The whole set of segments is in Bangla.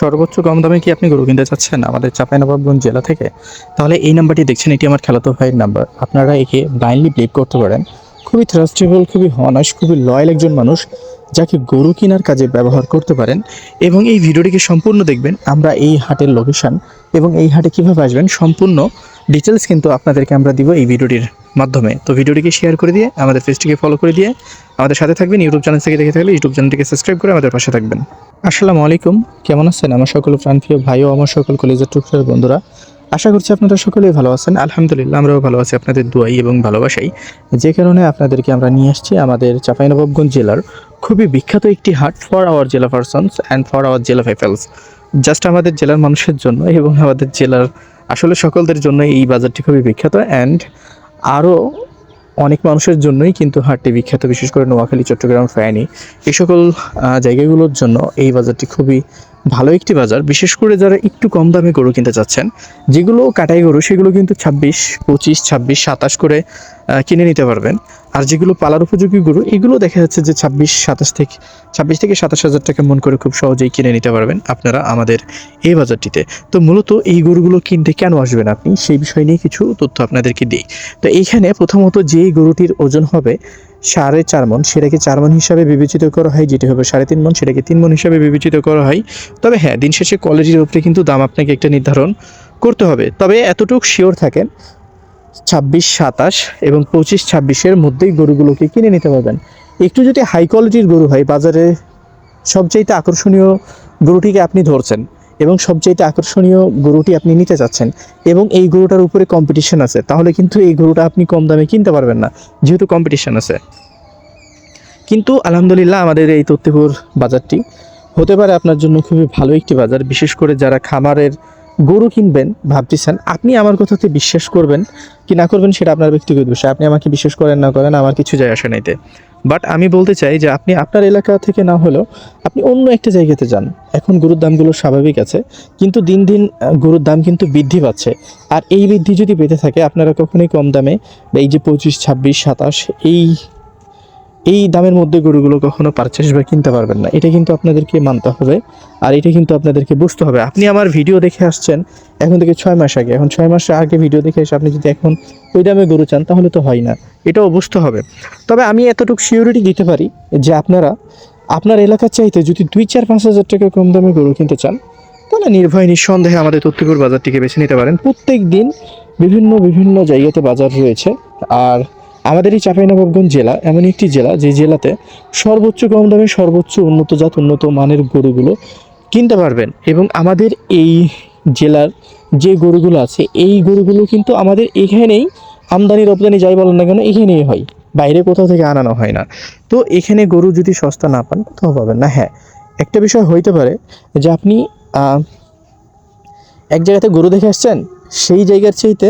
সর্বোচ্চ কম দামে কি আপনি গরু কিনতে চাচ্ছেন আমাদের চাঁপাইনবাবগঞ্জ জেলা থেকে? তাহলে এই নাম্বারটি দেখছেন, এটি আমার খেলাতো ভাইয়ের নাম্বার। আপনারা একে ব্লাইন্ডলি বিলিভ করতে পারেন। খুবই ট্রাস্টেবল খুবই হনাস খুবই লয়াল একজন মানুষ যাকে গরু কেনার কাজে ব্যবহার করতে পারেন এবং এই ভিডিওটিকে সম্পূর্ণ দেখবেন। আমরা এই হাটের লোকেশন এবং এই হাটে কীভাবে আসবেন সম্পূর্ণ ডিটেলস কিন্তু আপনাদেরকে আমরা দিব এই ভিডিওটির মাধ্যমে। তো ভিডিওটিকে শেয়ার করে দিয়ে, আমাদের পেজটিকে ফলো করে দিয়ে, আমাদের সাথে থাকবেন ইউটিউব চ্যানেল থেকে দেখে থাকলে ইউটিউব চ্যানেলটিকে সাবস্ক্রাইব করে আমাদের পাশে থাকবেন। আসসালামু আলাইকুম, কেমন আছেন? আমার সকল প্রাণপ্রিয় ভাই ও আমার সকল কলেজের টুকটার বন্ধুরা। আশা করছি আপনারা সকলেই ভালো আছেন। আলহামদুলিল্লাহ, আমরাও ভালো আছি। আপনাদের দোয়াই এবং ভালোবাসাই। যে কারণে আপনাদেরকে আমরা নিয়ে আসছি আমাদের চাঁপাইনবাবগঞ্জ জেলার খুবই বিখ্যাত একটি হাট, for our jela persons and for our jela ফাইফেলস। Just আমাদের জেলার মানুষের জন্য এবং আমাদের জেলার আসলে সকলদের জন্য এই বাজারটি খুবই বিখ্যাত অ্যান্ড আরও অনেক মানুষের জন্যই কিন্তু হাটটি বিখ্যাত। বিশেষ করে নোয়াখালী, চট্টগ্রাম ফ্যানি এই সকল জায়গাগুলোর জন্য এই বাজারটি খুবই ভালো একটি বাজার, বিশেষ করে যারা একটু কম দামে গরু কিনতে চাচ্ছেন, যেগুলো কাটাই গরু, সেগুলো কিন্তু ছাব্বিশ, পঁচিশ, ছাব্বিশ, সাতাশ করে কিনে নিতে পারবেন। আর যেগুলো পালার উপযোগী গরু, এগুলো দেখা যাচ্ছে যে ছাব্বিশ, সাতাশ থেকে, ছাব্বিশ থেকে সাতাশ হাজার টাকা মন করে খুব সহজেই কিনে নিতে পারবেন আপনারা আমাদের এই বাজারটিতে। তো মূলত এই গরুগুলো কিনতে কেন আসবেন আপনি? সেই বিষয় নিয়ে কিছু তথ্য আপনাদেরকে দিই। তো এইখানে প্রথমত যে গরুটির ওজন হবে সাড়ে চার মন, সেটাকে চার মন হিসাবে বিবেচিত করা হয়, যেটি হবে সাড়ে তিন মন, সেটাকে তিন মন হিসাবে বিবেচিত করা হয়। তবে হ্যাঁ দিন শেষে কোয়ালিটির উপরে কিন্তু দাম আপনাকে একটা নির্ধারণ করতে হবে। তবে এতটুকু শিওর থাকেন, ছাব্বিশ সাতাশ এবং পঁচিশ ছাব্বিশের মধ্যেই গরুগুলোকে কিনে নিতে পারবেন। একটু যদি হাই কোয়ালিটির গরু হয়, বাজারে সবচাইতে আকর্ষণীয় গরুটিকে আপনি ধরছেন। এবং সবচাইতে আকর্ষণীয় গরুটি আপনি নিতে চাচ্ছেন এবং এই গরুটার উপরে কম্পিটিশন আছে, তাহলে কিন্তু এই গরুটা আপনি কম দামে কিনতে পারবেন না, যেহেতু কম্পিটিশন আছে। কিন্তু আলহামদুলিল্লাহ আমাদের এই তত্ত্বপুর বাজারটি হতে পারে আপনার জন্য খুবই ভালো একটি বাজার, বিশেষ করে যারা খামারের গরু কিনবেন ভাবতেছেন, আপনি আমার কথাতে বিশ্বাস করবেন কি না করবেন সেটা আপনার ব্যক্তিগত বিষয়, আপনি আমাকে বিশ্বাস করেন না করেন, আমার কিছু যায় আসে নাইতে বাট আমি বলতে চাই যে আপনি আপনার এলাকা থেকে না হলেও আপনি অন্য একটা জায়গাতে যান। এখন গরুর দামগুলো স্বাভাবিক আছে, কিন্তু দিন দিন গরুর দাম কিন্তু বৃদ্ধি পাচ্ছে। আর এই বৃদ্ধি যদি পেতে থাকে, আপনারা কখনোই কম দামে, এই যে পঁচিশ, ছাব্বিশ, সাতাশ, এই এই দামের মধ্যে গরুগুলো কখনো পারচেস বা কিনতে পারবেন না। এটা কিন্তু আপনাদেরকে মানতে হবে আর এটা কিন্তু আপনাদেরকে বুঝতে হবে। আপনি আমার ভিডিও দেখে আসছেন এখন থেকে ছয় মাস আগে। এখন ছয় মাস আগে ভিডিও দেখে এসে আপনি যদি এখন ওই দামে গরু চান, তাহলে তো হয় না। এটাও বুঝতে হবে। তবে আমি এতটুকু সিওরিটি দিতে পারি যে আপনারা, আপনার এলাকার চাইতে যদি দুই, চার, পাঁচ হাজার টাকা কম দামে গরু কিনতে চান, তাহলে নির্ভয় নিঃসন্দেহে আমাদের তত্ত্বপুর বাজারটিকে বেছে নিতে পারেন। প্রত্যেক দিন বিভিন্ন বিভিন্ন জায়গাতে বাজার রয়েছে। আর আমাদের এই চাঁপাইনবাবগঞ্জ জেলা এমন একটি জেলা যে জেলাতে সর্বোচ্চ কম দামে সর্বোচ্চ উন্নত জাত, উন্নত মানের গরুগুলো কিনতে পারবেন এবং আমাদের এই জেলার যে গরুগুলো আছে, এই গরুগুলো কিন্তু আমাদের এখানেই আমদানি, রপ্তানি যাই বলেন না কেন, এখানেই হয়। বাইরে কোথাও থেকে আনানো হয় না। তো এখানে গরু যদি সস্তা না পান, কোথাও পাবেন না। হ্যাঁ একটা বিষয় হইতে পারে যে আপনি এক জায়গাতে গরু দেখে আসছেন, সেই জায়গার চাইতে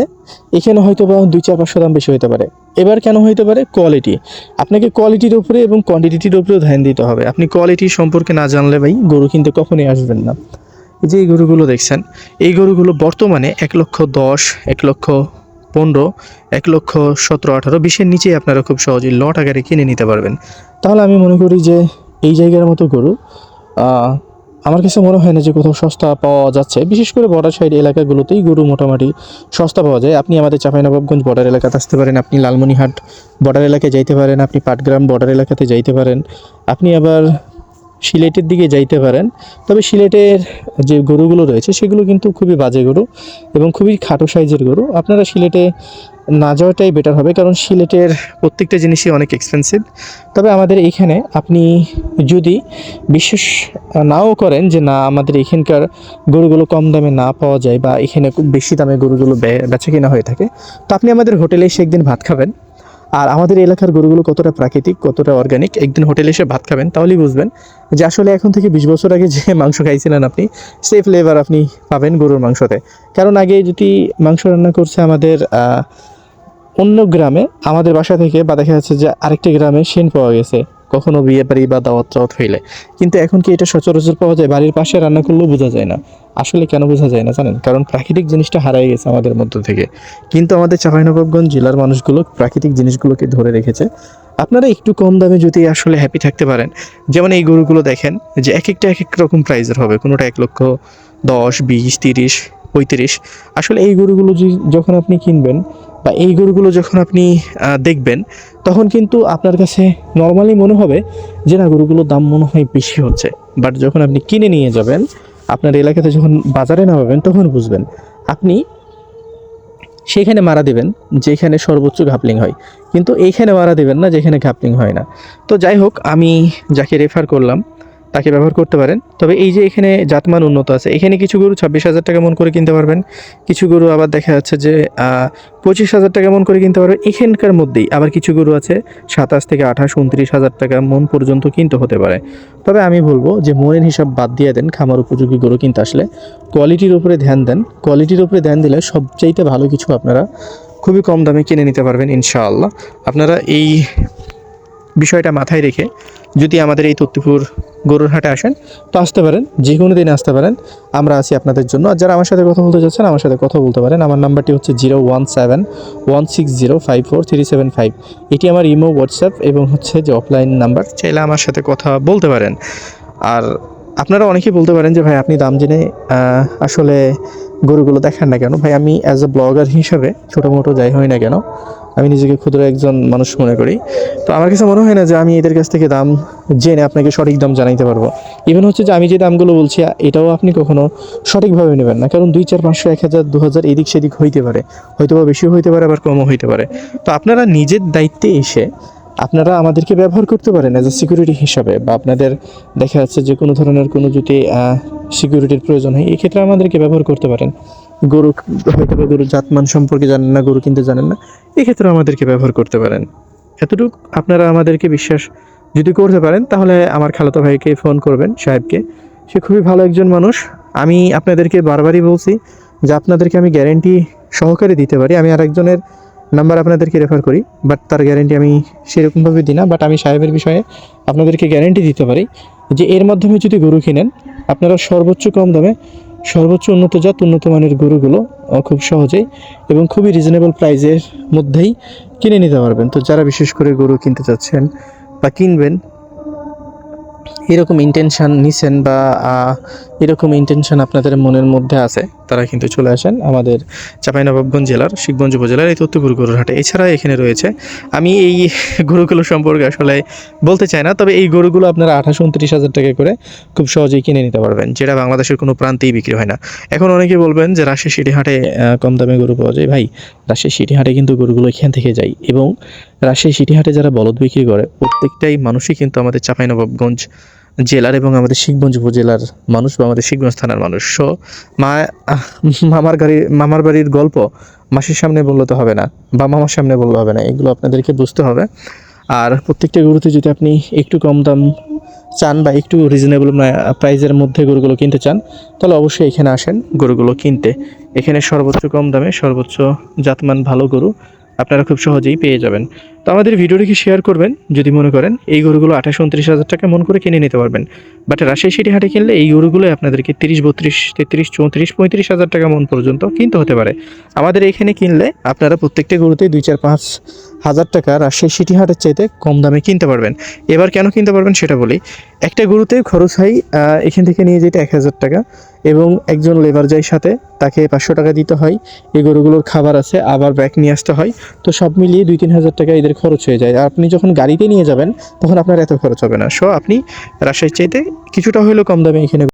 এখানে হয়তো বা দুই চার পাঁচশো দাম বেশি হতে পারে। এবার কেন হইতে পারে কোয়ালিটি আপনাকে কোয়ালিটির উপরে এবং কোয়ান্টিটির উপরেও ধ্যান দিতে হবে। আপনি কোয়ালিটি সম্পর্কে না জানলে ভাই গরু কিনতে কখনোই আসবেন না। যে এই গরুগুলো দেখছেন, এই গরুগুলো বর্তমানে এক লক্ষ দশ, এক লক্ষ পনেরো, এক লক্ষ সতেরো, আঠারো, বিশের নিচেই আপনারা খুব সহজেই লট আকারে কিনে নিতে পারবেন। তাহলে আমি মনে করি যে এই জায়গার মতো গরু আমার কাছে মনে হয় না যে কোথাও সস্তা পাওয়া যাচ্ছে। বিশেষ করে বর্ডার সাইড এলাকাগুলোতেই গরু মোটামুটি সস্তা পাওয়া যায়। আপনি আমাদের চাঁপাইনবাবগঞ্জ বর্ডার এলাকাতে আসতে পারেন, আপনি লালমনিহাট বর্ডার এলাকায় যাইতে পারেন, আপনি পাটগ্রাম বর্ডার এলাকাতে যাইতে পারেন, আপনি আবার সিলেটের দিকে যাইতে পারেন। তবে সিলেটের যে গরুগুলো রয়েছে, সেগুলো কিন্তু খুবই বাজে গরু এবং খুবই খাটো সাইজের গরু। আপনারা সিলেটে না যাওয়াটাই বেটার হবে, কারণ সিলেটের প্রত্যেকটা জিনিসই অনেক এক্সপেন্সিভ তবে আমাদের এইখানে আপনি যদি বিশ্বাস নাও করেন যে না, আমাদের এখানকার গরুগুলো কম দামে না পাওয়া যায় বা এখানে খুব বেশি দামে গরুগুলো বেচা কিনা হয়ে থাকে, তো আপনি আমাদের হোটেলে এসে একদিন ভাত খাবেন। আর আমাদের এলাকার গরুগুলো কতটা প্রাকৃতিক, কতটা অর্গানিক একদিন হোটেলে এসে ভাত খাবেন, তাহলেই বুঝবেন যে আসলে এখন থেকে বিশ বছর আগে যে মাংস খাইছিলেন আপনি, সেই ফ্লেভার আপনি পাবেন গরুর মাংসতে। কারণ আগে যদি মাংস রান্না করছে আমাদের অন্য গ্রামে, আমাদের বাসা থেকে বা দেখা যাচ্ছে যে আরেকটি গ্রামে সেন পাওয়া গেছে। কখনো বিয়ে বাড়ি বা দাওয়াত টাওয়াত হইলে। কিন্তু এখন কি এটা সচরাচর পাওয়া যায়? বাড়ির পাশে রান্না করলেও বোঝা যায় না। আসলে কেন বোঝা যায় না জানেন? কারণ প্রাকৃতিক জিনিসটা হারাই গেছে আমাদের মধ্য থেকে। কিন্তু আমাদের চাঁপাইনবাবগঞ্জ জেলার মানুষগুলো প্রাকৃতিক জিনিসগুলোকে ধরে রেখেছে। আপনারা একটু কম দামে যদি আসলে হ্যাপি থাকতে পারেন। যেমন এই গরুগুলো দেখেন, যে এক একটা এক এক রকম প্রাইজের হবে। কোনোটা এক লক্ষ দশ, বিশ, তিরিশ। পঁয়ত্রিশ। আসলে এই গরুগুলো যখন আপনি কিনবেন বা এই গরুগুলো যখন আপনি দেখবেন, তখন কিন্তু আপনার কাছে নর্মালি মনে হবে যে না, গরুগুলোর দাম মনে হয় বেশি হচ্ছে। বাট যখন আপনি কিনে নিয়ে যাবেন, আপনার এলাকাতে যখন বাজারে নামাবেন, তখন বুঝবেন আপনি সেখানে মারা দেবেন, যেখানে সর্বোচ্চ ঘাপলিং হয়। কিন্তু এইখানে মারা দেবেন না, যেখানে ঘাপলিং হয় না। তো যাই হোক, আমি যাকে রেফার করলাম তাকে ব্যবহার করতে পারেন। তবে এই যে এখানে জাতমান উন্নত আছে, এখানে কিছু গরু ছাব্বিশ হাজার টাকা মন করে কিনতে পারবেন। কিছু গরু আবার দেখা যাচ্ছে যে পঁচিশ হাজার টাকা মন করে কিনতে পারবেন। এখানকার মধ্যেই আবার কিছু গরু আছে, সাতাশ থেকে আঠাশ, উনত্রিশ হাজার টাকা মন পর্যন্ত কিনতে হতে পারে। তবে আমি বলব যে, মনের হিসাব বাদ দিয়ে দেন খামার উপযোগী গরু কিনতে আসলে। কোয়ালিটির উপরে ধ্যান দেন। কোয়ালিটির উপরে ধ্যান দিলে সবচাইতে ভালো কিছু আপনারা খুবই কম দামে কিনে নিতে পারবেন ইনশাআল্লাহ। আপনারা এই বিষয়টা মাথায় রেখে যদি আমাদের এই তত্ত্বপুর গরুর হাটে আসেন, তো আসতে পারেন, যে কোনো দিনে আসতে পারেন। আমরা আছি আপনাদের জন্য। আর যারা আমার সাথে কথা বলতে চাচ্ছেন, আমার সাথে কথা বলতে পারেন। আমার নাম্বারটি হচ্ছে zero one seven one six zero five four three seven five. এটি আমার ইমো, হোয়াটসঅ্যাপ এবং হচ্ছে যে অফলাইন নাম্বার। চাইলে আমার সাথে কথা বলতে পারেন। আর আপনারা অনেকেই বলতে পারেন যে, ভাই, আপনি দাম জেনে আসলে গরুগুলো দেখান না কেন? ভাই, আমি অ্যাজ এ ব্লগার হিসাবে ছোটো মোটো যাই হই না কেন আমি নিজেকে ক্ষুদ্র একজন মানুষ মনে করি। তো আমার কাছে মনে হয় না যে আমি এদের কাছ থেকে দাম জেনে আপনাকে সঠিক দাম জানাইতে পারব। ইভেন হচ্ছে যে আমি যে দামগুলো বলছি, এটাও আপনি কখনো সঠিকভাবে নেবেন না। কারণ দুই চার পাঁচশো, এক হাজার, দু হাজার এদিক সেদিক হইতে পারে। হয়তো বা বেশিও হইতে পারে, আবার কমও হইতে পারে। তো আপনারা নিজের দায়িত্বে এসে আপনারা আমাদেরকে ব্যবহার করতে পারেন অ্যাজ এ সিকিউরিটি হিসাবে, বা আপনাদের দেখা যাচ্ছে যে কোনো ধরনের কোনো যদি সিকিউরিটির প্রয়োজন হয়, এক্ষেত্রে আমাদেরকে ব্যবহার করতে পারেন। গরু, হয়তো বা গরুর জাতমান সম্পর্কে জানেন না, গরু কিনতে জানেন না এক্ষেত্রে আমাদেরকে ব্যবহার করতে পারেন। এতটুকু আপনারা আমাদেরকে বিশ্বাস যদি করতে পারেন, তাহলে আমার খালাতো ভাইকে ফোন করবেন, সাহেবকে। সে খুবই ভালো একজন মানুষ। আমি আপনাদেরকে বারবারই বলছি যে আপনাদেরকে আমি গ্যারেন্টি সহকারে দিতে পারি। আমি আরেকজনের নাম্বার আপনাদেরকে রেফার করি বাট তার গ্যারেন্টি আমি সেরকমভাবে দিই না বাট আমি সাহেবের বিষয়ে আপনাদেরকে গ্যারেন্টি দিতে পারি যে এর মাধ্যমে যদি গরু কিনেন, আপনারা সর্বোচ্চ কম দামে সর্বোচ্চ উন্নত জাত, উন্নত মানের গরুগুলো খুব সহজেই এবং খুবই রিজনেবল প্রাইজের মধ্যেই কিনে নিতে পারবেন। তো যারা বিশেষ করে গরু কিনতে চাচ্ছেন বা কিনবেন এরকম ইন্টেনশন নিছেন বা এরকম ইন্টেনশন আপনাদের মনের মধ্যে আছে, তারা কিন্তু চলে আসেন আমাদের চাঁপাইনবাবগঞ্জ জেলার, শিবগঞ্জ উপজেলার এই তত্ত্বপুর গরুর হাটে। এছাড়া এখানে রয়েছে, আমি এই গরুগুলো সম্পর্কে আসলে বলতে চাই না, তবে এই গরুগুলো আপনারা আঠাশ উনত্রিশ হাজার টাকা করে খুব সহজেই কিনে নিতে পারবেন, যেটা বাংলাদেশের কোনো প্রান্তেই বিক্রি হয় না। এখন অনেকে বলবেন যে রাজশাহী সিটি হাটে কম দামে গরু পাওয়া যায়। ভাই, রাজশাহী সিটি হাটে কিন্তু গরুগুলো এখান থেকে যায় এবং রাজশাহী সিটি হাটে যারা বলদ বিক্রি করে, প্রত্যেকটাই মানুষই কিন্তু আমাদের চাঁপাইনবাবগঞ্জ জেলার এবং আমাদের শিখগঞ্জ উপজেলার মানুষ বা আমাদের শিখগঞ্জ থানার মানুষ। সো মা মামার গাড়ির মামার বাড়ির গল্প মাসির সামনে বললে তো হবে না বা মামার সামনে বললে হবে না, এগুলো আপনাদেরকে বুঝতে হবে। আর প্রত্যেকটা গরুতে যদি আপনি একটু কম দাম চান বা একটু রিজনেবল প্রাইজের মধ্যে গরুগুলো কিনতে চান, তাহলে অবশ্যই এখানে আসেন গরুগুলো কিনতে। এখানে সর্বোচ্চ কম দামে সর্বোচ্চ জাতমান ভালো গরু আপনারা খুব সহজেই পেয়ে যাবেন। তো আমাদের ভিডিওটিকে শেয়ার করবেন? যদি মনে করেন, এই গরুগুলো আঠাশ, উনত্রিশ হাজার টাকা মন করে কিনে নিতে পারবেন। বাট রাজশাহী সিটি হাটে কিনলে এই গরুগুলো আপনাদেরকে তিরিশ, বত্রিশ, তেত্রিশ, চৌত্রিশ, পঁয়ত্রিশ হাজার টাকা মন পর্যন্ত কিনতে হতে পারে। আমাদের এইখানে কিনলে আপনারা প্রত্যেকটা গরুতে দুই, চার, পাঁচ হাজার টাকা রাজশাহী সিটি হাটের চাইতে কম দামে কিনতে পারবেন। এবার কেন কিনতে পারবেন সেটা বলি। একটা গরুতে খরচ হয় এখান থেকে নিয়ে যেতে এক হাজার টাকা এবং একজন লেবার যায় সাথে, তাকে পাঁচশো টাকা দিতে হয়। এই গরুগুলোর খাবার আছে, আবার ব্যাগ নিয়ে আসতে হয়। তো সব মিলিয়ে দুই, তিন হাজার টাকা খরচ হয়ে যায়। আর আপনি যখন গাড়িতে নিয়ে যাবেন, তখন আপনার এত খরচ হবে না। সো আপনি রাজশাহীর চাইতে কিছুটা হলেও কম দামে এখানে